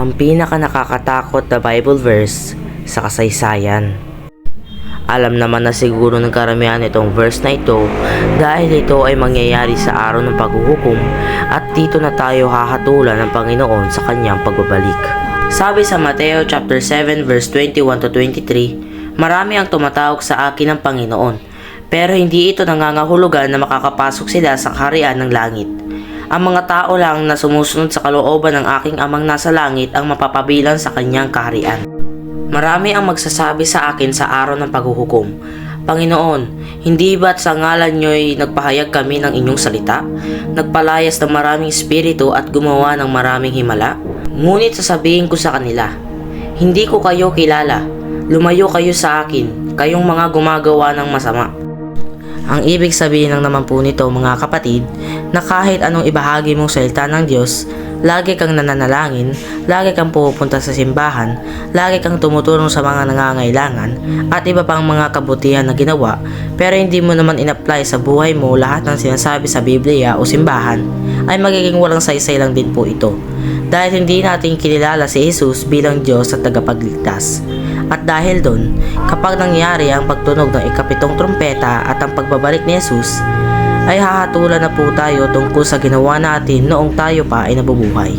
ang pinaka nakakatakot na Bible verse sa kasaysayan. Alam naman na siguro ng karamihan itong verse na ito dahil ito ay mangyayari sa araw ng paghuhukom at dito na tayo hahatulan ng Panginoon sa kanyang pagbabalik. Sabi sa Mateo chapter 7 verse 21 to 23, Marami ang tumatawag sa akin ng Panginoon, pero hindi ito nangangahulugan na makakapasok sila sa kaharian ng langit. Ang mga tao lang na sumusunod sa kalooban ng aking amang nasa langit ang mapapabilang sa kanyang kaharian. Marami ang magsasabi sa akin sa araw ng paghuhukom, Panginoon, hindi ba't sa ngalan niyo'y nagpahayag kami ng inyong salita? Nagpalayas ng maraming espiritu at gumawa ng maraming himala? Ngunit sasabihin ko sa kanila, Hindi ko kayo kilala. Lumayo kayo sa akin, kayong mga gumagawa ng masama. Ang ibig sabihin lang naman po nito mga kapatid na kahit anong ibahagi mong salita ng Diyos, lagi kang nananalangin, lagi kang pupunta sa simbahan, lagi kang tumutulong sa mga nangangailangan at iba pang mga kabutihan na ginawa pero hindi mo naman in-apply sa buhay mo lahat ng sinasabi sa Biblia o simbahan ay magiging walang saysay lang din po ito dahil hindi natin kilala si Jesus bilang Diyos at tagapagligtas. At dahil doon, kapag nangyari ang pagtunog ng ikapitong trumpeta at ang pagbabalik ni Jesus, ay hahatulan na po tayo tungkol sa ginawa natin noong tayo pa ay nabubuhay.